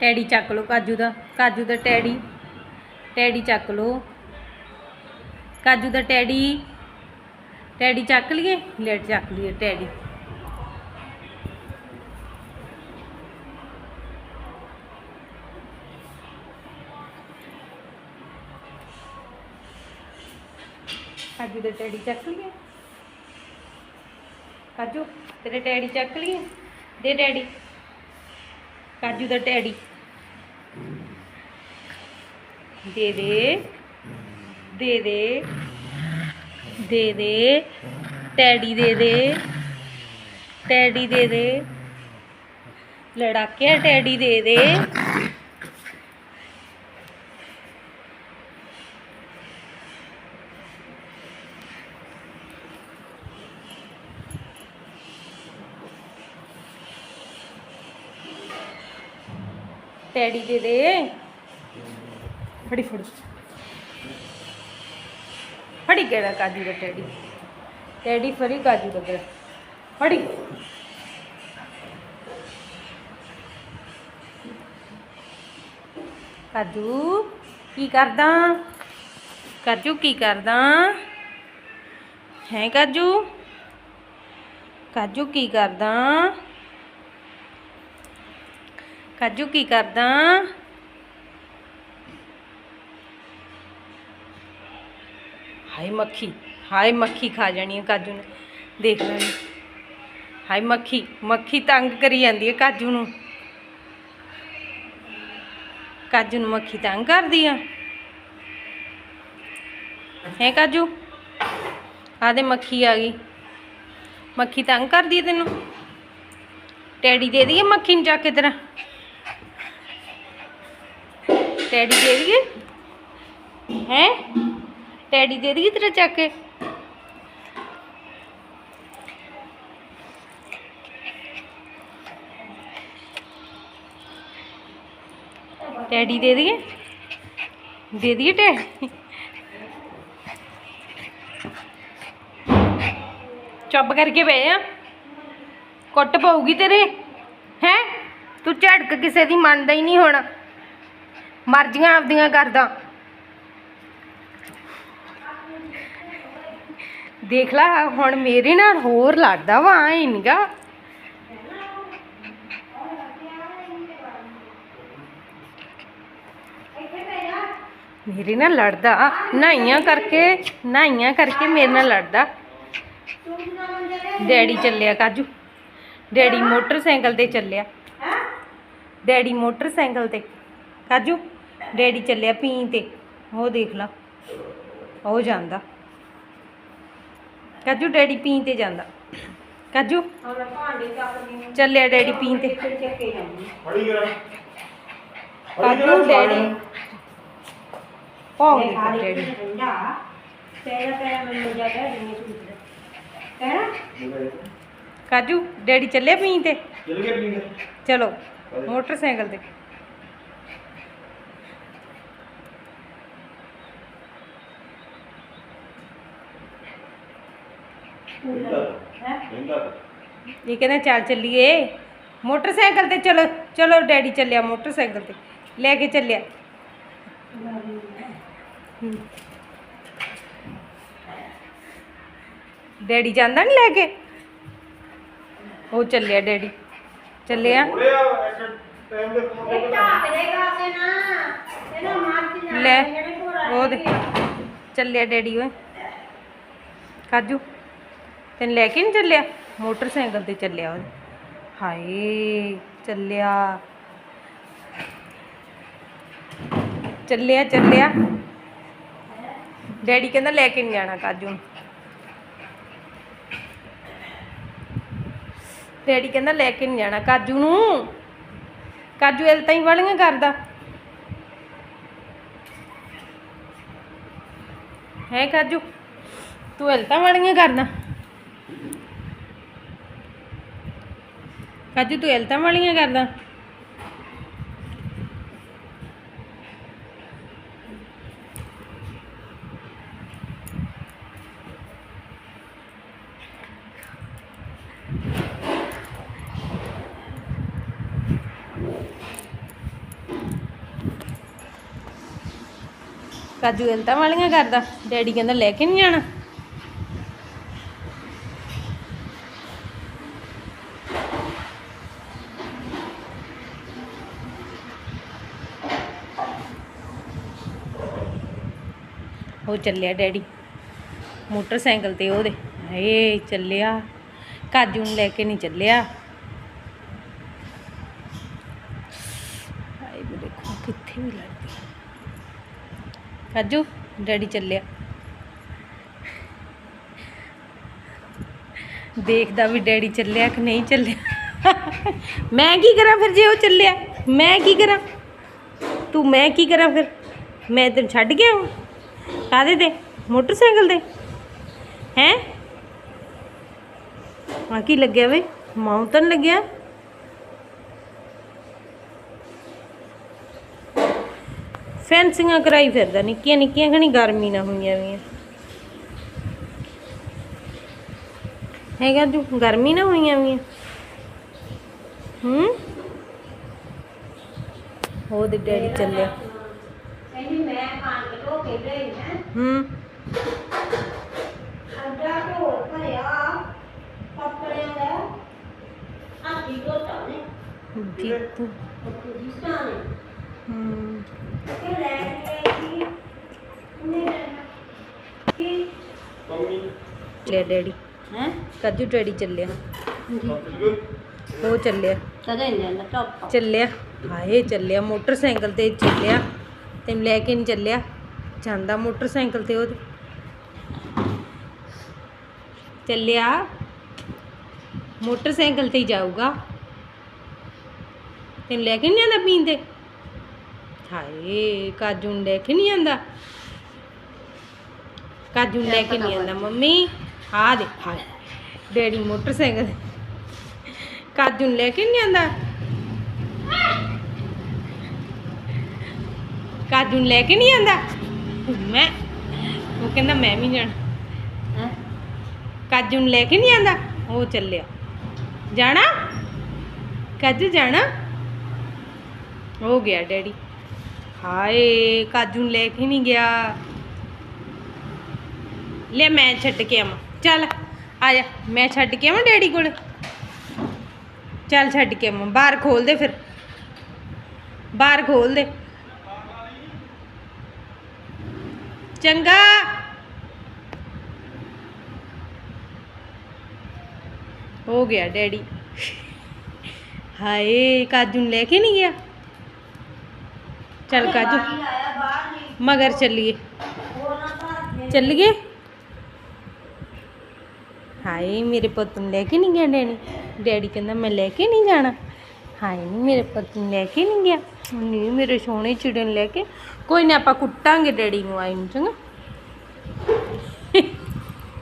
Teddy ਚੱਕ ਲਓ ਕਾਜੂ ਦਾ ਕਾਜੂ ਦਾ teddy teddy ਚੱਕ ਲਓ। ਕਾਜੂ ਦਾ ਟੈਡੀ ਟੈਡੀ ਚੱਕ ਲਈਏ ਲੈ ਚੱਕ ਲਈਏ ਟੈਡੀ। ਕਾਜੂ ਦਾ ਟੈਡੀ ਚੱਕ ਲਈਏ। ਕਾਜੂ, ਤੇਰੇ ਟੈਡੀ ਚੱਕ ਲਈਏ। ਦੇ ਟੈਡੀ। ਕਾਜੂ ਦਾ ਟੈਡੀ। ਦੇ ਦੇ ਦੇ ਦੇ ਦੇ ਦੇ, ਟੈਡੀ ਦੇ ਦੇ, ਟੈਡੀ ਦੇ ਦੇ, ਲੜਾਕਿਆ ਟੈਡੀ ਦੇ ਦੇ। ਟੈਡੀ ਦੇ ਦੇ। ਫੜੀ ਫੜੀ। ਫੜੀ ਕਿਹੜਾ ਕਾਜੂ ਦਾ ਟੈਡੀ? ਟੈਡੀ ਫੜੀ ਕਾਜੂ ਦਾ ਕਾਜੂ, ਕੀ ਕਰਦਾ? ਕਾਜੂ ਕੀ ਕਰਦਾ? ਹੈ ਕਾਜੂ? ਕਾਜੂ ਕੀ ਕਰਦਾ? ਕਾਜੂ ਕੀ ਕਰਦਾ? ਹਾਏ ਮੱਖੀ ਹਾਏ ਮੱਖੀ ਖਾ ਜਾਣੀ ਹੈ ਕਾਜੂ ਨੇ। ਦੇਖ ਲੈਣੀ ਹਾਏ ਮੱਖੀ ਮੱਖੀ ਤੰਗ ਕਰੀ ਜਾਂਦੀ ਹੈ ਕਾਜੂ ਨੂੰ। ਕਾਜੂ ਨੂੰ ਮੱਖੀ ਤੰਗ ਕਰਦੀ ਆ। ਹੈ ਕਾਜੂ? ਆਦੇ ਮੱਖੀ ਆ ਗਈ। ਮੱਖੀ ਤੰਗ ਕਰਦੀ ਹੈ ਤੈਨੂੰ। ਟੈਡੀ ਦੇ ਦਈਏ ਮੱਖੀ ਨੂੰ ਚੱਕ ਕੇ ਤੇਰਾ ਟੈਡੀ ਦੇ ਦਈਏ। ਹੈ? ਟੈਡੀ ਦੇ ਦਈਏ ਤੇਰਾ ਚੱਕ ਕੇ? ਟੈਡੀ ਦੇ ਦਈਏ ਦੇ ਦਈਏ ਟੈਡੀ ਚੁੱਪ ਕਰਕੇ ਬਹਿ ਆ ਕੁੱਟ ਪਊਗੀ ਤੇਰੇ, ਹੈ? ਤੂੰ ਝੜਕ ਕਿਸੇ ਦੀ, ਮੰਨਦਾ ਹੀ ਨਹੀਂ ਹੋਣਾ। ਮਰਜ਼ੀਆਂ ਆਪਦੀਆਂ ਕਰਦਾ ਦੇਖ ਲੈ, ਹੁਣ ਮੇਰੇ ਨਾਲ ਹੋਰ ਲੜਦਾ ਵਾ, ਐ ਨੀਗਾ ਮੇਰੇ ਨਾਲ ਲੜਦਾ, ਨਾਈਆਂ ਕਰਕੇ ਨਾਈਆਂ ਕਰਕੇ ਮੇਰੇ ਨਾਲ ਲੜਦਾ। ਡੈਡੀ ਚੱਲਿਆ, ਕਾਜੂ। ਡੈਡੀ ਮੋਟਰਸਾਈਕਲ ਤੇ ਚੱਲਿਆ। ਡੈਡੀ ਮੋਟਰਸਾਈਕਲ ਤੇ। ਕਾਜੂ, ਡੈਡੀ ਚੱਲਿਆ ਪੀਂ ਤੇ। ਉਹ ਦੇਖ ਲਾ, ਉਹ ਜਾਂਦਾ। ਕਾਜੂ ਡੈਡੀ ਪੀਂ ਤੇ ਜਾਂਦਾ। ਕਾਜੂ? ਚੱਲਿਆ ਡੈਡੀ ਪੀਂ ਤੇ। ਫੜੀ ਕਾਜੂ ਡੈਡੀ। ਪਾਉਂਦੇ ਡੈਡੀ। ਕਾਜੂ ਡੈਡੀ ਚੱਲਿਆ ਪੀਂ ਤੇ? ਚਲ ਗਿਆ ਪੀਂਦੇ ਚਲੋ ਮੋਟਰਸਾਈਕਲ ਤੇ। ਇਹ ਕਹਿੰਦਾ, ਚੱਲ ਚੱਲੀਏ। ਮੋਟਰਸਾਈਕਲ ਤੇ ਚਲੋ ਚਲੋ ਡੈਡੀ ਚੱਲਿਆ, ਮੋਟਰਸਾਈਕਲ ਤੇ। ਲੈ ਕੇ ਚੱਲਿਆ। ਡੈਡੀ ਜਾਂਦਾ ਨਹੀਂ ਲੈ ਕੇ? ਉਹ ਚੱਲਿਆ ਡੈਡੀ। ਚੱਲਿਆ। ਲੈ, ਉਹ ਦੇ। ਚੱਲਿਆ ਡੈਡੀ ਓਏ। ਕਾਜੂ। ਤੈਨੂੰ ਲੈ ਕੇ ਨਹੀਂ ਚੱਲਿਆ? ਮੋਟਰਸਾਈਕਲ ਤੇ ਚੱਲਿਆ ਉਹ ਹਾਏ, ਚੱਲਿਆ। ਚੱਲਿਆ ਚੱਲਿਆ। ਡੈਡੀ ਕਹਿੰਦਾ ਲੈ ਕੇ ਨਹੀਂ ਜਾਣਾ ਕਾਜੂ ਨੂੰ। ਡੈਡੀ ਕਹਿੰਦਾ ਲੈ ਕੇ ਨਹੀਂ ਜਾਣਾ ਕਾਜੂ ਨੂੰ। ਕਾਜੂ ਐਲ ਤਾਂ ਹੀ ਵਾਲੀਆਂ ਕਰਦਾ। ਹੈ ਕਾਜੂ ਤੂੰ ਹਲਤਾ ਵਾਲੀਆਂ ਕਰਦਾ। Kaju tuh elta malingnya karena. Kaju elta malingnya karena, daddy kan udah lekin. ਉਹ ਚੱਲਿਆ ਡੈਡੀ। ਮੋਟਰਸਾਈਕਲ ਤੇ ਉਹਦੇ। ਹਏ, ਚੱਲਿਆ। ਕਾਜੂ ਨੂੰ ਲੈ ਕੇ ਨਹੀਂ ਚੱਲਿਆ। ਹਾਏ ਵੀ ਦੇਖੋ ਕਿੱਥੇ ਵੀ ਲੜਦੀ ਕਾਜੂ ਡੈਡੀ ਚੱਲਿਆ। ਦੇਖਦਾ ਵੀ ਡੈਡੀ ਚੱਲਿਆ ਕਿ ਨਹੀਂ ਚੱਲਿਆ। ਮੈਂ ਕੀ ਕਰਾਂ ਫਿਰ ਜੇ ਉਹ ਚੱਲਿਆ? ਮੈਂ ਕੀ ਕਰਾਂ? ਤੂੰ ਮੈਂ ਕੀ ਕਰਾਂ ਫਿਰ? ਮੈਂ ਤੈਨੂੰ ਛੱਡ ਗਿਆ ਹਾਂ ਕਾਹਦੇ ਤੇ ਮੋਟਰਸਾਈਕਲ ਤੇ ਹੈ? ਆ ਕੀ ਲੱਗਿਆ ਵੇ? ਮਾਊਂਟਨ ਲੱਗਿਆ? ਫੈਂਸਿੰਗਾਂ ਕਰਾਈ ਫਿਰਦਾ, ਨਿੱਕੀਆਂ ਨਿੱਕੀਆਂ ਖਣੀ ਗਰਮੀ ਨਾ ਹੋਈਆਂ ਵੀਆਂ। ਹੈਗਾ ਤੂੰ, ਗਰਮੀ ਨਾ ਹੋਈਆਂ ਵੀਆਂ। ਹੂੰ? ਉਹਦੇ ਡੈਡੀ ਚੱਲਿਆ ਕਹਿੰਦੀ ਮੈਂ ਪਾਣ ਕੇ ਧੋ ਕੇ ਲਈ ਹੈ। ਹੂੰ ਅੱਡਾ ਭਰਿਆ ਕੱਪੜਿਆਂ ਦਾ। ਆਖੀ ਹੂੰ। ਲੈ ਕੇ ਕੀ ਮੰਮੀ। ਲੈ ਡੈਡੀ। ਹੈ? ਕਾਜੂ ਡੈਡੀ ਚੱਲਿਆ। ਉਹ ਚੱਲਿਆ। ਕਦੇ ਨਹੀਂ ਟੋਪ ਚੱਲਿਆ। ਹਾਏ ਚੱਲਿਆ। ਮੋਟਰਸਾਈਕਲ ਤੇ ਚੱਲਿਆ। ਤੈਨੂੰ ਲੈ ਕੇ ਨਹੀਂ ਚੱਲਿਆ। ਜਾਂਦਾ ਮੋਟਰਸਾਈਕਲ ਤੇ ਉਹ ਚੱਲਿਆ। ਮੋਟਰਸਾਈਕਲ ਤੇ ਹੀ ਜਾਊਗਾ। ਤੈਨੂੰ ਲੈ ਕੇ ਨਹੀਂ ਜਾਂਦਾ ਪੀਂਦੇ ਹਾਏ, ਕਾਜੂ ਨੂੰ ਲੈ ਕੇ ਨਹੀਂ ਜਾਂਦਾ। ਕਾਜੂ ਨੂੰ ਲੈ ਕੇ ਨਹੀਂ ਜਾਂਦਾ ਮੰਮੀ। ਆ ਦੇ ਹਾਏ ਡੈਡੀ ਮੋਟਰਸਾਈਕਲ ਕਾਜੂ ਨੂੰ ਲੈ ਕੇ ਨਹੀਂ ਆਂਦਾ ਕਾਜੂ ਨੂੰ ਲੈ ਕੇ ਨਹੀਂ ਆਂਦਾ ਮੈਂ, ਉਹ ਕਹਿੰਦਾ ਮੈਂ ਵੀ ਜਾਣਾ। ਕਾਜੂ ਨੂੰ ਲੈ ਕੇ ਨਹੀਂ ਆਂਦਾ? ਉਹ ਚੱਲਿਆ। ਜਾਣਾ? ਕਾਜੂ ਜਾਣਾ? ਹੋ ਗਿਆ ਡੈਡੀ। ਹਾਏ, ਕਾਜੂ ਨੂੰ ਲੈ ਕੇ ਨਹੀਂ ਗਿਆ। ਲੈ ਮੈਂ ਛੱਡ ਕੇ ਆਵਾਂ। ਚੱਲ, ਆ ਜਾ। ਮੈਂ ਛੱਡ ਕੇ ਆਵਾਂ ਡੈਡੀ ਕੋਲ? ਚੱਲ ਛੱਡ ਕੇ ਆਵਾਂ। ਬਾਹਰ ਖੋਲ ਦੇ ਫਿਰ। ਬਾਹਰ ਖੋਲ ਦੇ। ਚੰਗਾ। ਹੋ ਗਿਆ ਡੈਡੀ। ਹਾਏ, ਕਾਜੂ ਨੂੰ ਲੈ ਕੇ ਨਹੀਂ ਗਿਆ? ਚੱਲ ਕਾਜੂ, ਮਗਰ ਚੱਲੀਏ। ਚੱਲੀਏ ਹਾਏ, ਮੇਰੇ ਪੁੱਤ ਨੂੰ ਲੈ ਕੇ ਨਹੀਂ ਗਿਆ ਡੈਡੀ। ਡੈਡੀ ਕਹਿੰਦਾ, ਮੈਂ ਲੈ ਕੇ ਨਹੀਂ ਜਾਣਾ। ਹਾਏ ਨਹੀਂ ਮੇਰੇ ਪੁੱਤ ਨੂੰ ਲੈ ਕੇ ਨਹੀਂ ਗਿਆ। ਨਹੀਂ ਮੇਰੇ ਸੋਹਣੇ ਚਿੜਨ ਲੈ ਕੇ ਕੋਈ ਨਹੀਂ ਆਪਾਂ ਕੁੱਟਾਂਗੇ ਡੈਡੀ ਨੂੰ ਆਈ ਨੂੰ ਚੰਗਾ।